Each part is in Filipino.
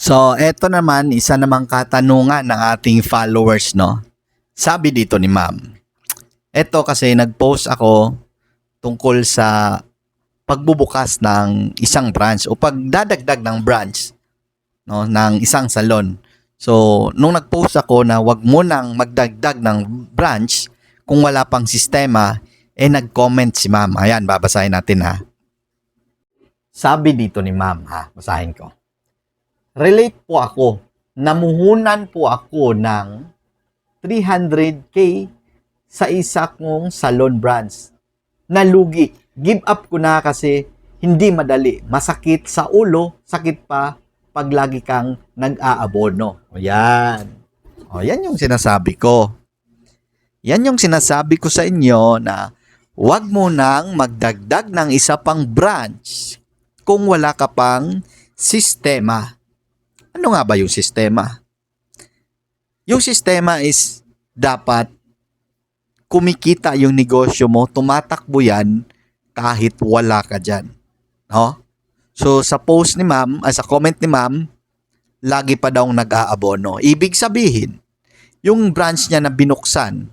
So, eto naman, isa namang katanungan ng ating followers, no? Sabi dito ni ma'am, eto kasi nag-post ako tungkol sa pagbubukas ng isang branch o pagdadagdag ng branch no, ng isang salon. So, nung nag-post ako na wag mo nang magdagdag ng branch kung wala pang sistema, eh nag-comment si ma'am. Ayan, babasahin natin ha. Sabi dito ni ma'am ha, basahin ko. Relate po ako. Namuhunan po ako ng 300k sa isa kong salon branch. Nalugi. Give up ko na kasi hindi madali. Masakit sa ulo, sakit pa pag lagi kang nag-aabono. O yan. O yan yung sinasabi ko. Yan yung sinasabi ko sa inyo na huwag mo nang magdagdag ng isa pang branch kung wala ka pang sistema. Ano nga ba yung sistema? Yung sistema is dapat kumikita yung negosyo mo, tumatakbo yan kahit wala ka dyan. No? So sa post ni ma'am, ay sa comment ni ma'am, lagi pa daw nag-aabono. Ibig sabihin, yung branch niya na binuksan,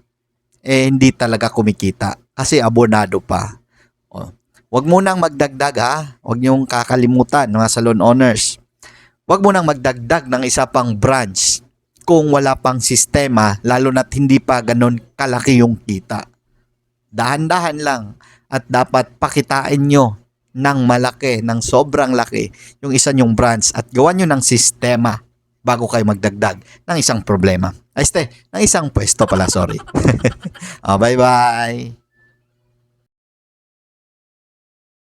eh hindi talaga kumikita kasi abonado pa. O, wag mo nang magdagdag ha. Wag niyong kakalimutan mga salon owners. Wag mo nang magdagdag ng isa pang branch kung wala pang sistema lalo na't hindi pa ganun kalaki yung kita. Dahan-dahan lang at dapat pakitain nyo ng malaki, ng sobrang laki yung isa nyong branch at gawan nyo ng sistema bago kayo magdagdag ng isang problema. Ay, este, ng isang pwesto pala, sorry. oh, bye-bye.